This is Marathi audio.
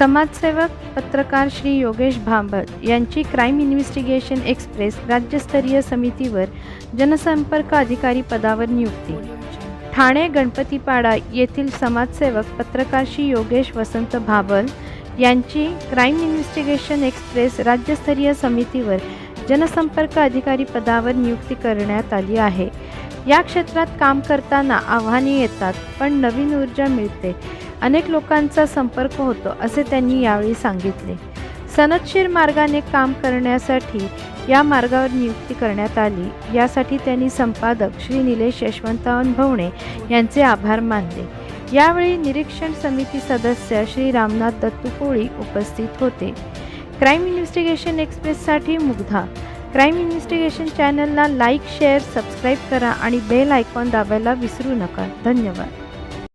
समाजसेवक पत्रकार श्री योगेश भांबत यांची क्राईम इन्व्हेस्टिगेशन एक्सप्रेस राज्यस्तरीय समितीवर जनसंपर्क अधिकारी पदावर नियुक्ती. ठाणे गणपतीपाडा येथील समाजसेवक पत्रकार श्री योगेश वसंत भाबल यांची क्राईम इन्व्हेस्टिगेशन एक्सप्रेस राज्यस्तरीय समितीवर जनसंपर्क अधिकारी पदावर नियुक्ती करण्यात आली आहे. या क्षेत्रात काम करताना आव्हाने येतात पण नवीन ऊर्जा मिळते. अनेक लोकांचा संपर्क होतो असे त्यांनी यावेळी सांगितले. सनदशीर मार्गाने काम करण्यासाठी या मार्गावर नियुक्ती करण्यात आली. यासाठी त्यांनी संपादक श्री निलेश यशवंतराव भवणे यांचे आभार मानले. यावेळी निरीक्षण समिती सदस्य श्री रामनाथ दत्तुकोळी उपस्थित होते. क्राईम इन्व्हेस्टिगेशन एक्सप्रेससाठी मुग्धा क्राईम इन्व्हेस्टिगेशन चॅनलला लाईक शेअर सबस्क्राईब करा आणि बेल आयकॉन दाबायला विसरू नका. धन्यवाद.